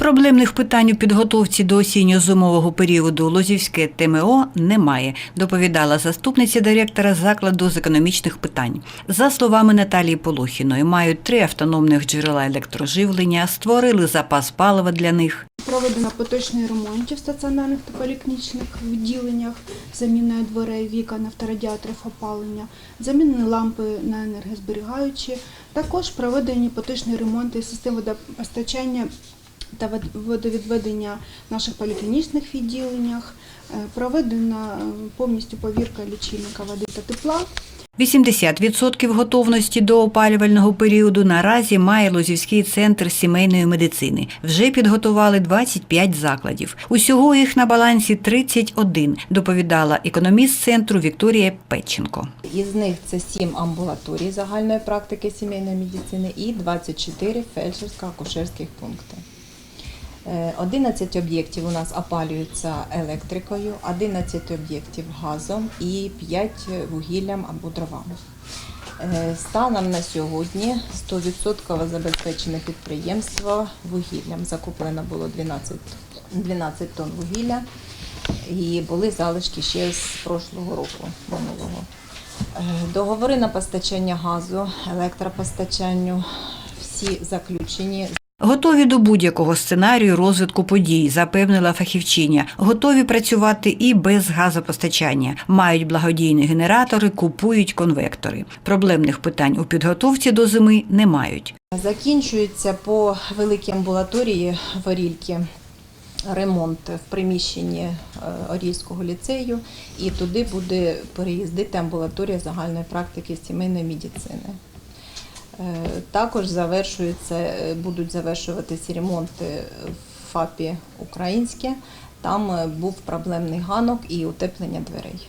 Проблемних питань у підготовці до осінньо-зимового періоду Лозівське ТМО немає, доповідала заступниця директора закладу з економічних питань. За словами Наталії Полухіної, мають три автономних джерела електроживлення, створили запас палива для них. Проведено поточний ремонт в стаціонарних та поліклінічних відділеннях, заміною дверей, вікон, авторадіаторів опалення, замінені лампи на енергозберігаючі. Також проведені поточні ремонти систем водопостачання та вод- водовідведення в наших поліклінічних відділеннях. Е, Проведена е, повністю повірка лічильника води та тепла. 80% готовності до опалювального періоду наразі має Лозівський центр сімейної медицини. Вже підготували 25 закладів. Усього їх на балансі 31, доповідала економіст центру Вікторія Петченко. Із них це 7 амбулаторій загальної практики сімейної медицини і 24 фельдшерсько-акушерських пункти. Е, 11 об'єктів у нас опалюються електрикою, 11 об'єктів газом і 5 вугіллям або дровами. Е, Станом на сьогодні 100% забезпечене підприємство вугіллям. Закуплено було 12, 12 тонн вугілля і були залишки ще з прошлого року минулого. Е, Договори на постачання газу, електропостачанню всі заключені. Готові до будь-якого сценарію розвитку подій, запевнила фахівчиня. Готові працювати і без газопостачання. Мають благодійні генератори, купують конвектори. Проблемних питань у підготовці до зими не мають. Закінчується по великій амбулаторії Орільки ремонт в приміщенні е, Орільського ліцею, і туди буде переїздити амбулаторія загальної практики сімейної медицини. Е, Також завершується, е, будуть завершуватися ремонти в ФАПі Українське. Там е, був проблемний ганок і утеплення дверей.